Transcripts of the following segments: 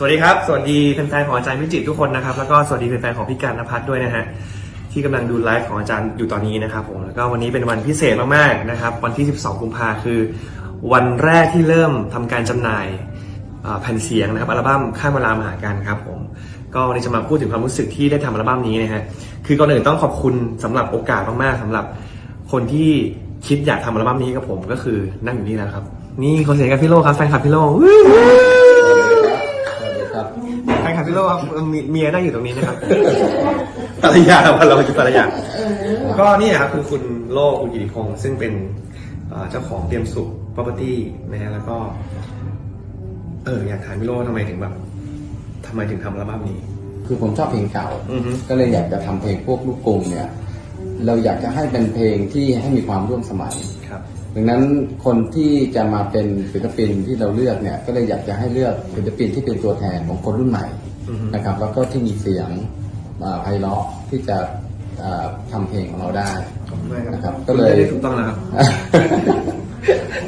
สวัสดีครับ สวัสดีแฟนๆของอาจารย์วิจิตรทุกคนนะครับ แล้วก็สวัสดีแฟนๆของพี่การนภัทรด้วยนะฮะที่กำลังดูไลฟ์ของอาจารย์อยู่ตอนนี้นะครับผมแล้วก็วันนี้เป็นวันพิเศษมากๆนะครับ วันที่ 12 กุมภาคือ วันแรกที่เริ่มทำการจำหน่ายแผ่นเสียงนะครับอัลบั้มข้ามเวลามาหากันครับผมก็วันนี้จะมาพูดถึงความรู้สึกที่ได้ทำอัลบั้มนี้นะฮะคือก่อนอื่นต้องขอบคุณสำหรับโอกาสมากๆสำหรับคนที่คิดอยากทำอัลบั้มนี้กับผมก็คือนั่งอยู่นี่แล้วครับ นี่คนเสียงกับพี่โลครับแฟนคลับพี่โลวู้ สวัสดีครับ แฟน คลับพี่โลครับเมียเมียนั่งอยู่ตรงนี้นะครับ ภรรยาครับเราคือภรรยาก็นี่นะครับคือคุณโลคุณกิติพงศ์ซึ่งเป็นเอ่อเจ้าของเตรียมสุข property นะฮะแล้วก็ เอออยากถามพี่โลทำไมถึงแบบทำไมถึงทำอัลบั้มนี้ คือผมชอบเพลงเก่า อือฮึ ก็เลยอยากจะทำเพลงพวกลูกกรุงเนี่ย เราอยากจะให้เป็นเพลงที่ให้มีความร่วมสมัย ครับ ดังนั้นคนที่จะมาเป็นศิลปินที่เราเลือกเนี่ย ก็เลยอยากจะให้เลือกศิลปินที่เป็นตัวแทนของคนรุ่นใหม่ อือฮึ นะครับ แล้วก็ที่มีเสียงอ่าไพเราะที่จะอ่าทำเพลงของเราได้ ขอบคุณมากนะครับก็ก็เลเลยยได้ถูกต้องแล้วครับ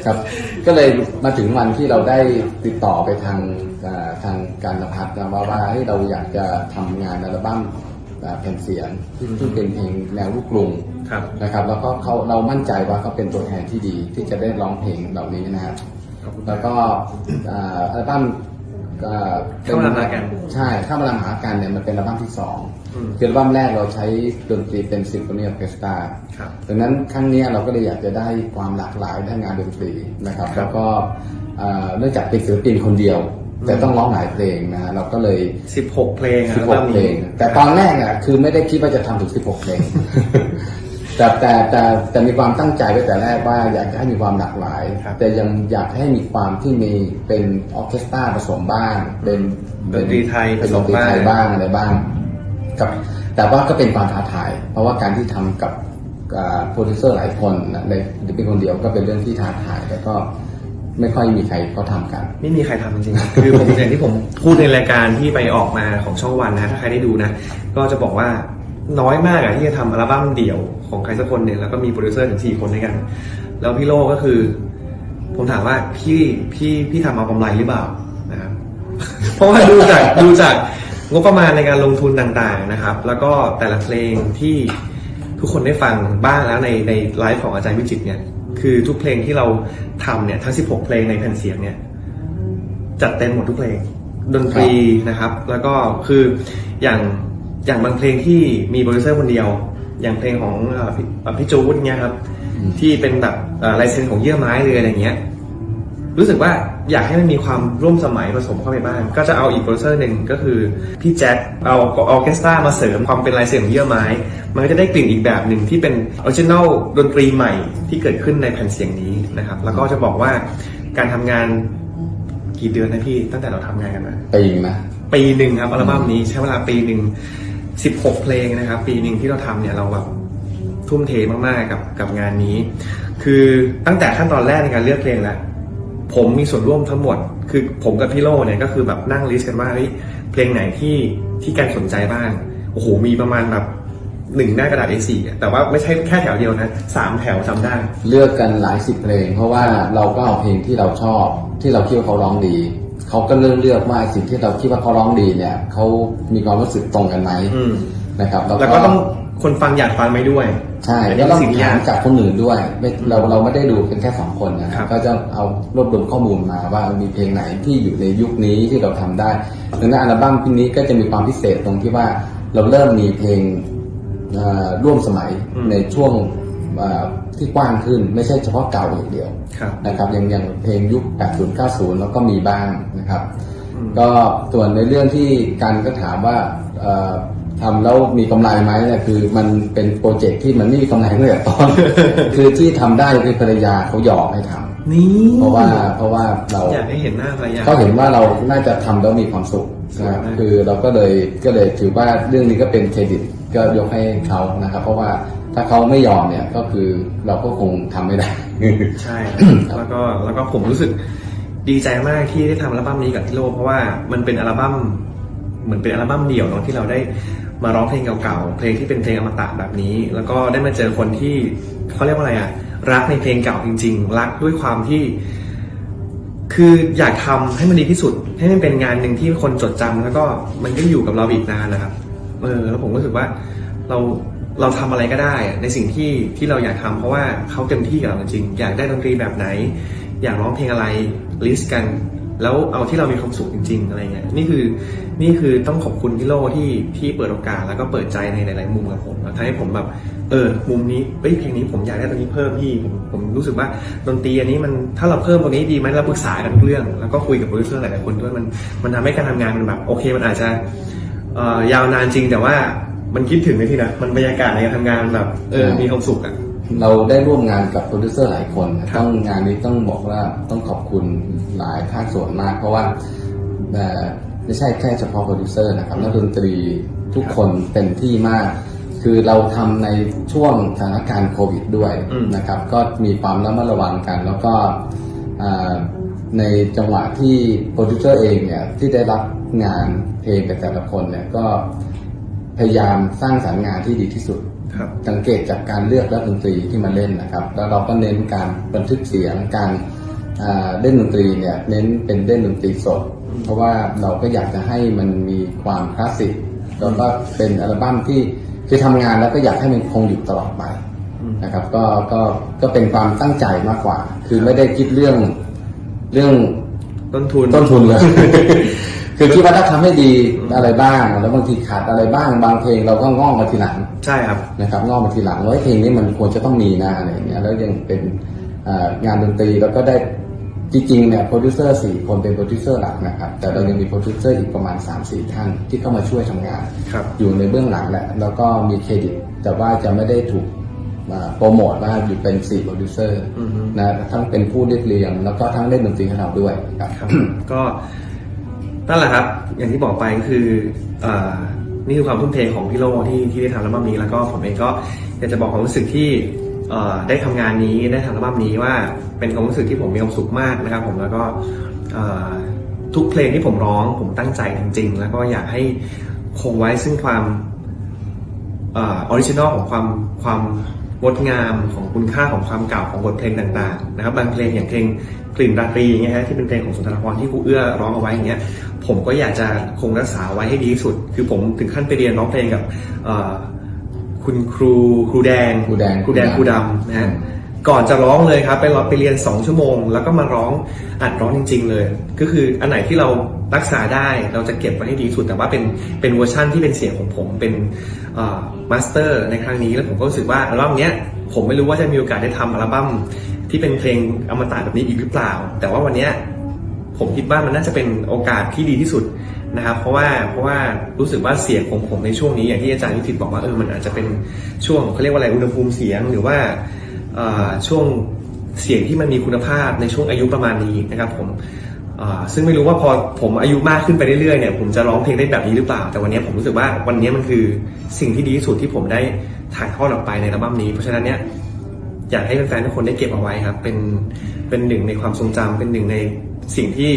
ครับ ก็เลยมาถึงวันที่เราได้ติดต่อไปทางอ่าทางการนพัฒน์นะว่าว่าให้ยเราอยากจะทำงานอัลบั้มอ่าแผ่นเสียงที่ที่เป็นเพลงแนวลูกกรุงครับ นะครับ แล้วก็เขาเรามั่นใจว่าเขาเป็นตัวแทนที่ดีที่จะได้ร้องเพลงเหล่านี้นะครับ ขอบคุณแล้วก็อ่าอัลบั้ม อ่าเข้ามาหากันใช่เข้ามาหากันเนี่ยมันเป็นอัลบั้มที่สองอืมคืออัลบั้มแรกเราใช้ดนตรีเป็นซิมโฟนีออร์เคสตราครับดังนั้นครั้งเนี้ยเราก็เลยอยากจะได้ความหลากหลายด้านงานดนตรีนะครับครับแล้วก็เอ่อเนื่องจากเป็นศิลปินคนเดียว แต่ต้องร้องหลายเพลงนะฮะเราก็เลย 16 เพลงอัลบั้ม16เพลนี้งแต่ตอนแรกอะคือไม่ได้คิดว่าจะทำถึง 16 เพลง แต่แต่แต่แต่มีความตั้งใจไว้แต่แรกว่าอยากจะให้มีความหลากหลาย ครับแต่ยังอยากให้มีความที่มีเป็นออร์เคสตราผสมบ้าง เป็นดนตรีไทยเป็นดนตรีไทยผสมบ้างบ้างอะไรบ้างกับแต่ว่าก็เป็นความท้าทาย เพราะว่าการที่ทำกับโปรดิวเซอร์หลายคนนะในหรือเป็นคนเดียวก็เป็นเรื่องที่ท้าทายแล้วก็ไม่ค่อยมีใครเขาทำกัน ไม่มีใครทำจริงๆ คือผมอย่างที่ผมพูดในรายการที่ไปออกมาของช่องวันนะ ถ้าใครได้ดูนะ ก็จะบอกว่า น้อยมากอะที่จะทำอัลบั้มเดี่ยวของใครสักคนเนี่ยแล้วก็มีโปรดิวเซอร์ถึงสี่คนด้วยกัน แล้วพี่โลก็คือ ผมถามว่าพี่พี่พี่ทำเอากำไรหรือเปล่านะครับเพราะว่าดูจากดูจากงบประมาณในการลงทุนต่างๆนะครับ แล้วก็แต่ละเพลงที่ทุกคนได้ฟังบ้างแล้วในในไลฟ์ของอาจารย์วิจิตเนี่ยคือทุกเพลงที่เราทำเนี่ยทั้ง 16 เพลงในแผ่นเสียงเนี่ยจัดเต็มหมดทุกเพลงดนตรีนะครับ แล้วก็คืออย่าง อย่างบางเพลงที่มีโปรดิวเซอร์คนเดียว อย่างเพลงของเอ่อพี่เอ่อพี่จูดเนี่ยครับอืมที่เป็นแบบเอ่อลายเซ็นของเยื่อไม้เลยอะไรเงี้ย รู้สึกว่าอยากให้มันมีความร่วมสมัยผสมเข้าไปบ้าง ก็จะเอาอีกโปรดิวเซอร์หนึ่งก็คือพี่แจ็คเอาออร์เคสตรามาเสริมความเป็นลายเซ็นของเยื่อไม้ มันก็จะได้กลิ่นอีกแบบหนึ่งที่เป็นออริจินอลดนตรีใหม่ที่เกิดขึ้นในแผ่นเสียงนี้นะครับ แล้วก็จะบอกว่าการทำงานกี่เดือนนะพี่ตั้งแต่เราทำงานกันมา ปีนะปีหนึ่งครับอัลบั้มนี้ใช้เวลาปีหนึ่ง สิบหกเพลงนะครับ ปีหนึ่งที่เราทำเนี่ยเราแบบทุ่มเทมากๆกับกับงานนี้ คือตั้งแต่ขั้นตอนแรกในการเลือกเพลงแล้วผมมีส่วนร่วมทั้งหมด คือผมกับพี่โลเนี่ยก็คือแบบนั่งลิสต์กันว่าเฮ้ยเพลงไหนที่ที่การสนใจบ้างโอ้โหมีประมาณแบบหนึ่งหน้ากระดาษ A4 แต่ว่าไม่ใช่แค่แถวเดียวนะสามแถวจำได้ เลือกกันหลายสิบเพลง เพราะว่าเราก็เอาเพลงที่เราชอบ ที่เราคิดว่าเขาร้องดี เขาก็เลือกเลือกว่าสิ่งที่เราคิดว่าเขาร้องดีเนี่ยเขามีความรู้สึกตรงกันไหมอืมนะครับแล้วก็ต้องคนฟังอยากฟังไหมด้วย ใช่อันแล้นี้วเป็ต้อนงสิ่งที่ากถายมจากคนอื่นด้วยไม่เราเราไม่ได้ดูเป็นแค่สองคนนะคครัรับบก็จะเอารวบรวมข้อมูลมาว่ามีเพลงไหนที่อยู่ในยุคนี้ที่เราทำได้ดังนั้นอัลบั้มนี้ก็จะมีความพิเศษตรงที่ว่าเราเริ่มมีเพลงเอ่อร่วมสมัยอืมในช่วงเอ่อ ที่กว้างขึ้นไม่ใช่เฉพาะเก่าอย่างเดียวครับนะครับอย่างอย่างเพลงยุค 80 90 แล้วก็มีบ้างนะครับอืมก็ส่วนในเรื่องที่การก็ถามว่าเอ่อทำแล้วมีกำไรไหมเนี่ยคือมันเป็นโปรเจกต์ที่มันไม่มีกำไรตั้งแต่ตอน คือที่ทำได้คือภรรยาเขาหยอกให้ทำนี่เพราะว่าเพราะว่าเราอยากให้เห็นหน้าภรรยาเขาเห็นว่าเราน่าจะทำแล้วมีความสุขนะครับใช่คือเราก็เลยก็เลยถือว่าเรื่องนี้ก็เป็นเครดิตก็ยกให้เขานะครับ เพราะว่า ถ้าเขาไม่ยอมเนี่ยก็คือเราก็คงทำไม่ได้ ใช่แล้วก็แล้วก็ผมรู้สึกดีใจมากที่ได้ทำอัลบั้มนี้กับพี่โลเพราะว่ามันเป็นอัลบั้มเหมือนเป็นอัลบั้มเดี่ยวเนาะที่เราได้มาร้องเพลงเก่าๆ เพลงที่เป็นเพลงอมตะแบบนี้ แล้วก็ได้มาเจอคนที่เขาเรียกว่าอะไรอะรักในเพลงเก่าจริง ๆ รักด้วยความที่ คืออยากทำให้มันดีที่สุด ให้มันเป็นงานหนึ่งที่คนจดจำแล้วก็มันก็อยู่กับเราอีกนานนะครับเออแล้วผมก็รู้สึกว่าเรา เราทำอะไรก็ได้ในสิ่งที่ที่เราอยากทำเพราะว่าเขาเต็มที่กับเราจริง อยากได้ดนตรีแบบไหน อยากร้องเพลงอะไรลิสต์กัน แล้วเอาที่เรามีความสุขจริง ๆ อะไรเงี้ยนี่คือนี่คือต้องขอบคุณพี่โลที่ที่เปิดโอกาสแล้วก็เปิดใจในหลาย ๆ มุมกับผมทำให้ผมแบบเออมุมนี้เอ้ยเพลงนี้ผมอยากได้ตรงนี้เพิ่มพี่ผมผมรู้สึกว่าดนตรีอันนี้มันถ้าเราเพิ่มตรงนี้ดีไหมเราปรึกษากันเรื่อง แล้วก็คุยกับโปรดิวเซอร์หลายๆคนด้วยมันมันทำให้การทำงานมันแบบโอเคมันอาจจะเอ่อยาวนานจริงแต่ว่า มันคิดถึงในที่นะมันบรรยากาศในการทำงานมันแบบเออมีความสุขอะ เราได้ร่วมงานกับโปรดิวเซอร์หลายคนนะครับต้องงานนี้ต้องบอกว่าต้องขอบคุณหลายภาคส่วนมาก เพราะว่าเอ่อไม่ใช่แค่เฉพาะโปรดิวเซอร์นะครับนักดนตรีทุกคนเต็มที่มาก คือเราทำในช่วงสถานการณ์โควิดด้วยอืม นะครับ ก็มีความระมัดระวังกัน แล้วก็อ่าในจังหวะที่โปรดิวเซอร์เองเนี่ยที่ได้รับงานเพลงกับแต่ละคนเนี่ยก็ พยายามสร้างสรรค์งานที่ดีที่สุด ครับ สังเกตจากการเลือกและดนตรีที่มาเล่นนะครับ แล้วเราก็เน้นการบันทึกเสียงการอ่าเล่นดนตรีเนี่ยเน้นเป็นเล่นดนตรีสด เพราะว่าเราก็อยากจะให้มันมีความคลาสสิกแล้วก็เป็นอัลบั้มที่คือทำงานแล้วก็อยากให้มันคงอยู่ตลอดไปอืม นะครับ ก็ก็ก็เป็นความตั้งใจมากกว่า คือไม่ได้คิดเรื่องเรื่อง ต้นทุน ต้นทุนเลย คือคิดว่าถ้าทำให้ดีอะไรบ้าง แล้วบางทีขาดอะไรบ้าง บางเพลงเราก็งอกมาทีหลังใช่ครับ นะครับงอกมาทีหลังว่าเฮ้ยเพลงนี้มันควรจะต้องมีนะอะไรอย่างเงี้ยแล้วยังเป็นเอ่องานดนตรีแล้วก็ได้จริงๆเนี่ยโปรดิวเซอร์สี่คนเป็นโปรดิวเซอร์หลักนะครับ แต่เรายังมีโปรดิวเซอร์อีกประมาณ 3-4 ท่านที่เข้ามาช่วยทำงาน ครับ อยู่ในเบื้องหลังแหละ แล้วก็มีเครดิต แต่ว่าจะไม่ได้ถูกอ่าโปรโมทว่าอยู่เป็น4โปรดิวเซอร์อือฮึ นะทั้งเป็นผู้เรียบเรียง แล้วก็ทั้งเล่นดนตรีให้เราด้วยครับ ครับ ก็ นั่นแหละครับ อย่างที่บอกไปก็คืออนี่คือความทุ่มเทของพี่โลที่ที่ได้ทำอัลบั้มนี้ แล้วก็ผมเองก็อยากจะบอกความรู้สึกที่ได้ทำงานนี้ได้ทำอัลบั้มนี้ว่าเป็นความรู้สึกที่ผมมีความสุขมากนะครับ ผมแล้วก็ทุกเพลงที่ผมร้องผมตั้งใจจริง ๆ แล้วก็อยากให้คงไว้ซึ่งความออริจินอลของความความงดงามของคุณค่าของความเก่าของบทเพลงต่างๆนะครับบางเพลงอย่างเพลงกลิ่นราตรีอย่างเงี้ยฮะที่เป็นเพลงของสุนทรภรณ์ที่ครูเอื้อร้องเอาไว้อย่างเงี้ย ผมก็อยากจะคงรักษาไว้ให้ดีที่สุด คือผมถึงขั้นไปเรียนร้องเพลงกับเอ่อคุณครูครูแดงครูแดงครูแดงครูดำนะฮะก่อนจะร้องเลยครับ ไปร้องไปเรียน 2 ชั่วโมง แล้วก็มาร้องอัดร้องจริง ๆ เลย ก็คืออันไหนที่เรารักษาได้เราจะเก็บไว้ให้ดีที่สุด แต่ว่าเป็นเป็นเวอร์ชั่นที่เป็นเสียงของผมเป็นมาสเตอร์ในครั้งนี้แล้วผมก็รู้สึกว่าอัลบั้มเนี้ยผมไม่รู้ว่าจะมีโอกาสได้ทำอัลบั้มที่เป็นเพลงอมตะแบบนี้อีกหรือเปล่า แต่ว่าวันเนี้ย ผมคิดว่ามันน่าจะเป็นโอกาสที่ดีที่สุดนะครับ เพราะว่าเพราะว่ารู้สึกว่าเสียงของผมในช่วงนี้อย่างที่อาจารย์นิติบอกว่าเออมันอาจจะเป็นช่วงเขาเรียกว่าอะไรอุณหภูมิเสียงหรือว่าช่วงเสียงที่มันมีคุณภาพในช่วงอายุประมาณนี้นะครับผมซึ่งไม่รู้ว่าพอผมอายุมากขึ้นไปเรื่อยๆเนี่ยผมจะร้องเพลงได้แบบนี้หรือเปล่า แต่วันนี้ผมรู้สึกว่าวันนี้มันคือสิ่งที่ดีที่สุดที่ผมได้ถ่ายทอดออกไปในอัลบั้มนี้ เพราะฉะนั้นเนี่ยอยากให้แฟนๆทุกคนได้เก็บเอาไว้ครับ เป็นเป็นหนึ่งในความทรงจำเป็นหนึ่งใน สิ่งที่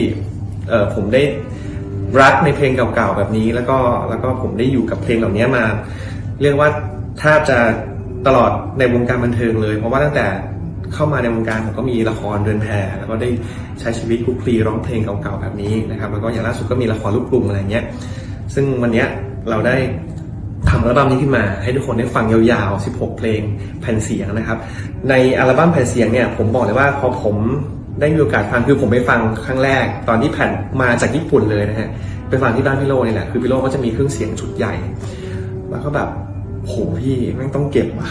ผมได้รักในเพลงเก่าๆแบบนี้ แล้วก็แล้วก็ผมได้อยู่กับเพลงเหล่านี้มา เรียกว่าแทบจะตลอดในวงการบันเทิงเลย เพราะว่าตั้งแต่เข้ามาในวงการผมก็มีละครเดินแพรแล้วก็ได้ใช้ชีวิตคลุกคลีร้องเพลงเก่าๆแบบนี้นะครับแล้วก็อย่างล่าสุดก็มีละครลูกกรุงอะไรเงี้ยซึ่งวันเนี้ยเราได้ทำอัลบั้มนี้ขึ้นมา ให้ทุกคนได้ฟังยาวๆ 16 เพลงแผ่นเสียงนะครับ ในอัลบั้มแผ่นเสียงเนี่ยผมบอกเลยว่าพอผม ได้มีโอกาสฟังคือผมไปฟังครั้งแรก ตอนที่แผ่นมาจากญี่ปุ่นเลยนะฮะไปฟังที่บ้านพี่โลนี่แหละคือพี่โลก็จะมีเครื่องเสียงชุดใหญ่ แล้วก็แบบโหพี่แม่งต้องเก็บว่ะ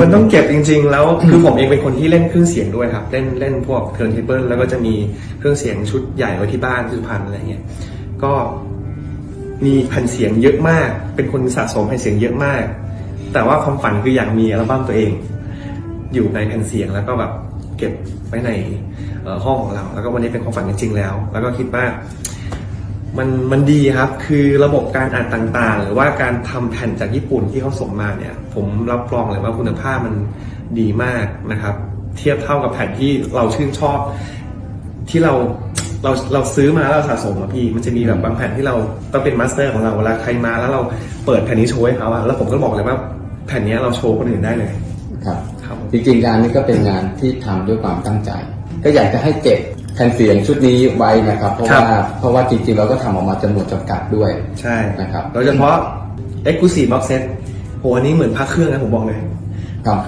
มันต้องเก็บจริง ๆ แล้วคือผมเองเป็นคนที่เล่นเครื่องเสียงด้วยครับ เล่นเล่นพวกเทิร์นเทเบิลแล้วก็จะมีเครื่องเสียงชุดใหญ่ไว้ที่บ้านที่สุพรรณอะไรเงี้ยก็มีแผ่นเสียงเยอะมาก เป็นคนสะสมแผ่นเสียงเยอะมาก แต่ว่าความฝันคืออยากมีอัลบั้มตัวเอง อยู่ในแผ่นเสียงแล้วก็แบบ ก็บไว้ในห้องของเรา แล้วก็วันนี้เป็นความฝันจริงๆแล้ว แล้วก็คิดว่ามันมันดีครับ คือระบบการอ่านต่างๆ หรือว่าการทำแผ่นจากญี่ปุ่นที่เขาส่งมาเนี่ย ผมรับรองเลยว่าคุณภาพมันดีมากนะครับ เทียบเท่ากับแผ่นที่เราชื่นชอบ ที่เราเราเราซื้อมาแล้วเราสะสมอะพี่ มันจะมีแบบบางแผ่นที่เราต้องเป็นมาสเตอร์ของเราเวลาใครมาแล้วเราเปิดแผ่นนี้โชว์ให้เขาอะแล้วผมก็บอกเลยว่าแผ่นนี้เราโชว์คนอื่นได้เลย จริงๆงานนี้ก็เป็นงานที่ทำด้วยความตั้งใจ ก็อยากจะให้เก็บแผ่นเสียงชุดนี้ไว้นะครับ เพราะครับว่าเพราะว่าจริงๆเราก็ทำออกมาจำนวนจำกัดด้วยใช่นะครับโดยเฉพาะ Exclusive Box Set โหอันนี้เหมือนพักเครื่องนะผมบอกเลยครับ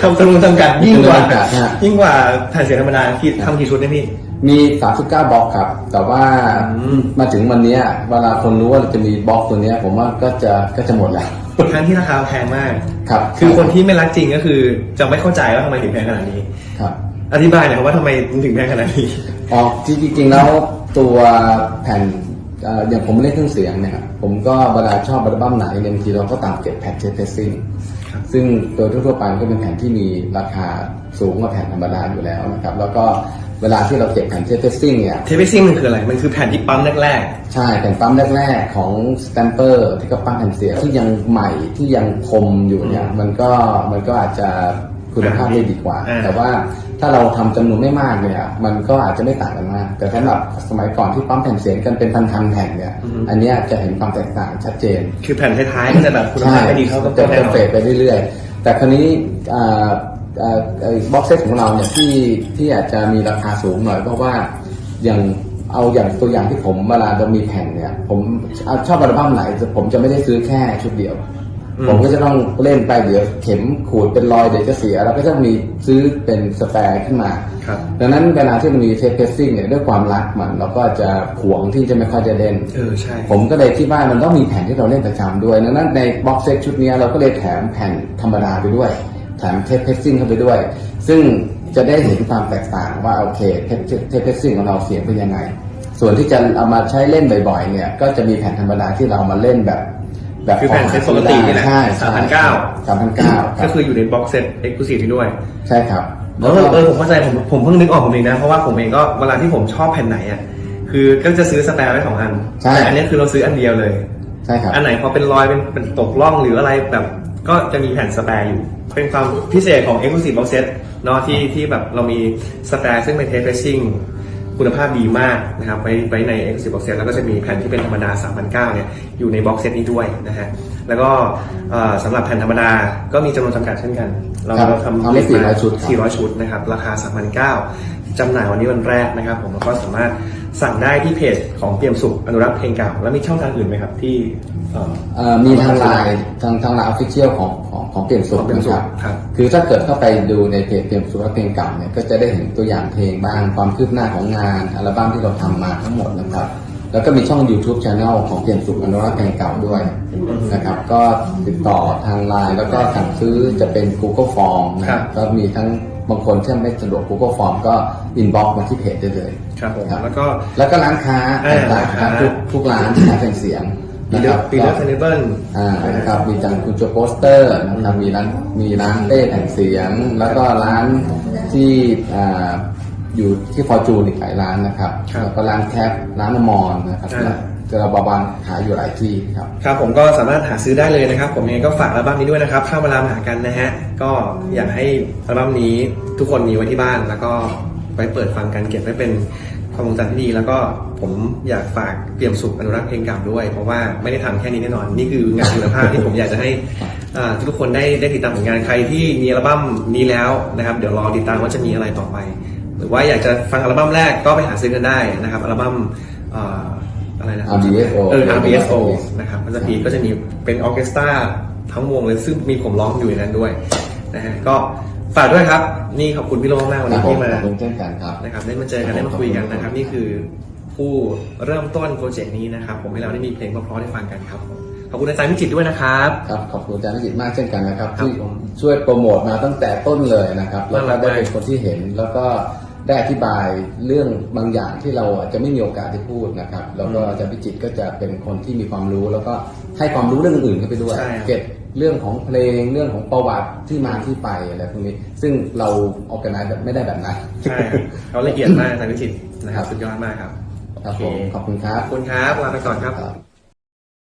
ทำจำนวนจำกัดยิ่งกว่าจำนวนจำกัดฮะยิ่งกว่าแผ่นเสียงธรรมดาที่ทำกี่ชุดเนี่ยพี่มี39บล็อกครับ แต่ว่าอืมมาถึงวันเนี้ยเวลาคนรู้ว่าเราจะมีบล็อกตัวเนี้ยผมว่าก็จะก็จะหมดแล้ว ทั้งที่ราคาแพงมาก ครับคือคนที่ไม่รักจริงก็คือจะไม่เข้าใจว่าทำไมถึงแพงขนาดนี้ ครับ อธิบายหน่อยครับว่าทำไมถึงแพงขนาดนี้ อ๋อจริงๆแล้วตัวแผ่นเอ่ออย่างผมเล่นเครื่องเสียงเนี่ยครับผมก็เวลาชอบอัลบั้มไหนเนี่ยบางทีเราก็ตามเก็บแผ่นเทปเทสซิ่งครับ ซึ่งโดยทั่วๆไปมันก็เป็นแผ่นที่มีราคาสูงกว่าแผ่นธรรมดาอยู่แล้วนะครับ แล้วก็ เวลาที่เราเก็บแผ่นเทปเทสซิ่งเนี่ย เทปซิ่งมันคืออะไร มันคือแผ่นที่ปั๊มแรกใช่แผ่นปั๊มแรก ๆ ของสแตมเปอร์ที่ก็ปั้นแผ่นเสียงที่ยังใหม่ที่ยังคมอยู่เนี่ยอืมมันก็มันก็อาจจะคุณภาพได้ดีกว่าอ่า แต่ว่าถ้าเราทำจำนวนไม่มากเนี่ยมันก็อาจจะไม่ต่างกันมาก แต่สำหรับสมัยก่อนที่ปั๊มแผ่นเสียงกันเป็นพันๆแผ่นเนี่ยอันเนี้ยจะเห็นความแตกต่างชัดเจน ๆ คือแผ่นท้ายๆก็จะแบบคุณภาพไม่ดีเท่ากับจะต้นแน่เป็นนอเฟดนไปเรื่อยๆ แต่คราวนี้ บ็อกเซตของเราเนี่ยที่ที่อาจจะมีราคาสูงหน่อยเพราะว่าอย่างเอาอย่างตัวอย่างที่ผมเวลาเรามีแผ่นเนี่ย ผมเอาชอบอัลบั้มไหนผมจะไม่ได้ซื้อแค่ชุดเดียวอืมผมก็จะต้องเล่นไปเดี๋ยวเข็มขูดเป็นรอยเดี๋ยวจะเสีย แล้วก็จะมีซื้อเป็นสแปร์ขึ้นมาครับดังนั้นเวลาที่มันมีเทปเพสซิ่งเนี่ยด้วยความรักมันเราก็จะหวงที่จะไม่ค่อยจะเล่นเออใช่ผมก็เลยคิดว่ามันต้องมีแผ่นที่เราเล่นประจำด้วยดังนั้นในบ็อกเซตชุดนี้เราก็เลยแถมแผ่นธรรมดาไปด้วย แถมเทปเพสซิ่งเข้าไปด้วย ซึ่งจะได้เห็นความแตกต่างว่าโอเคเทปเทปเพสซิ่งของเราเสียงเป็นยังไง ส่วนที่จะเอามาใช้เล่นบ่อยๆ เนี่ย ก็จะมีแผ่นธรรมดาที่เรามาเล่นแบบ แบบคือแผ่นเซ็ตปกตินี่แหละใช่สามพันเก้าสามพันเก้าคก็รับคืออยู่ในบ็อกเซต Exclusive ที่ด้วย ใช่ครับเออเออผมเข้าใจผมผมเพิ่งนึกออกผมเองนะ เพราะว่าผมเองก็เวลาที่ผมชอบแผ่นไหนอะคือก็จะซื้อสแปร์ไว้สองอันใช่แต่อันนี้คือเราซื้ออันเดียวเลยใช่ครับอันไหนพอเป็นรอยเป็นเป็นตกล่องหรืออะไรแบบก็จะมีแผ่นสแปร์อยู่ เป็นความพิเศษของ Exclusive Box Set เนาะที่ที่แบบเรามีสแปร์ซึ่งเป็นเทปเฟซซิ่งคุณภาพดีมากนะครับไว้ไว้ใน Exclusive Box Set แล้วก็จะมีแผ่นที่เป็นธรรมดา 3,900เนี่ยอยู่ในบ็อกเซตนี้ด้วยนะฮะแล้วก็เอ่อสำหรับแผ่นธรรมดาก็มีจำนวนจำกัดเช่นกัน เราครับเราทำทำได้400ชุดครับ 400 ชุดนะครับ ราคา 3,900จำหน่ายวันนี้วันแรกนะครับ ผมแล้วก็สามารถ สั่งได้ที่เพจของเตรียมสุขอนุรักษ์เพลงเก่าแล้วมีช่องทางอื่นไหมครับที่เอ่อ เอ่อมีทางไลน์ทางทางไลน์ออฟฟิเชียลของของของเปลี่ยนสุขของเปลี่ยนนะสุคขรับครับ คือถ้าเกิดเข้าไปดูในเพจเปลี่ยนสุขและเพลงเก่าเนี่ยก็จะได้เห็นตัวอย่างเพลงบ้างความคืบหน้าของงานอัลบั้มที่เราทำมาทั้งหมดนะครับ แล้วก็มีช่อง YouTube Channel ของเปลี่ยนสุขอนุรักษ์เพลงเก่าด้วยนะครับก็ติดต่อทางไลน์แล้วก็สั่งซื้อจะเป็น Google Form นะครับก็มีทั้ง บางคนที่ไม่สะดวก Google Form ก็ inbox มาที่เพจได้เลยครับผมครับแล้วก็แล้วก็ร้านค้าเออต่างๆนะครับร้านค้าทุกทุกร้านที่ขายเป็นเสียงปีนะเลคอรับร์ปีเลอร์เทนเบิลอ่านะครับมีจังคุณโจโปสเตอร์นะครับมีร้านมีร้านเต้แผ่นเสียง แล้วก็ร้านที่อ่าอยู่ที่ฟอร์จูนอีกหลายร้านนะครับครับแล้วก็ร้านแคปร้านอมรนะครับ จะราบาบานขายอยู่หลายที่ครับ ครับผมก็สามารถหาซื้อได้เลยนะครับ ผมเองก็ฝากอัลบั้มนี้ด้วยนะครับข้ามเวลามหากันนะฮะ ก็อยากให้อัลบั้มนี้ทุกคนมีไว้ที่บ้าน แล้วก็ไว้เปิดฟังกันเก็บไว้เป็นความทรงจำที่ดีแล้วก็ผมอยากฝากเตรียมสุขอนุรักษ์เพลงเก่าด้วย เพราะว่าไม่ได้ทำแค่นี้แน่นอน นี่คืองานคุณภาพที่ผมอยากจะให้ทุกคนได้ได้ติดตามผลงานใครที่มีอัลบั้มนี้แล้วนะครับเดี๋ยวรอติดตามว่าจะมีอะไรต่อไป หรือว่าอยากจะฟังอัลบั้มแรกก็ไปหาซื้อกันได้นะครับอัลบั้ม อ่าอะไรนะ RBSO เออ RBSO นะครับมันจะมีก็จะมีเป็นออร์เคสตราทั้งวงเลยซึ่งมีผมร้องอยู่ในนั้นด้วยนะฮะก็ฝากด้วยครับ นี่ขอบคุณพี่โลมากๆวันครันี้บผมที่มาขอบคุณเช่นกันครับนะครับได้มาเจอกันได้มาคุยกันนะครับ นี่คือผู้เริ่มต้นโปรเจกต์นี้นะครับ ผมให้เราได้มีเพลงเพราะๆได้ฟังกันครับขอบคุณอาจารย์พิจิตรด้วยนะครับครับขอบคุณอาจารย์นิจิตมากเช่นกันนะครับครับที่ผมช่วยโปรโมทมาตั้งแต่ต้นเลยนะครับแล้วก็น่ารักได้มากเป็นคนที่เห็นแล้วก็ ได้อธิบายเรื่องบางอย่างที่เราอาจจะไม่มีโอกาสได้พูดนะครับ แล้วก็อาจารย์พิจิตรก็จะเป็นคนที่มีความรู้ แล้วก็ให้ความรู้เรื่องอื่นๆเข้าไปด้วย ใช่ครับ เก็บเรื่องของเพลงเรื่องของประวัติที่มาที่ไปอะไรพวกนี้ ซึ่งเราออกกันไนแบบไม่ได้แบบนั้น ใช่ครับเขาละเอียดมากอาจารย์พิจิตรนะครับ สุดยอดมากครับครับผม โอเขอบคุณครับ ขอบคุณครับลาไปก่อนครับ ครับ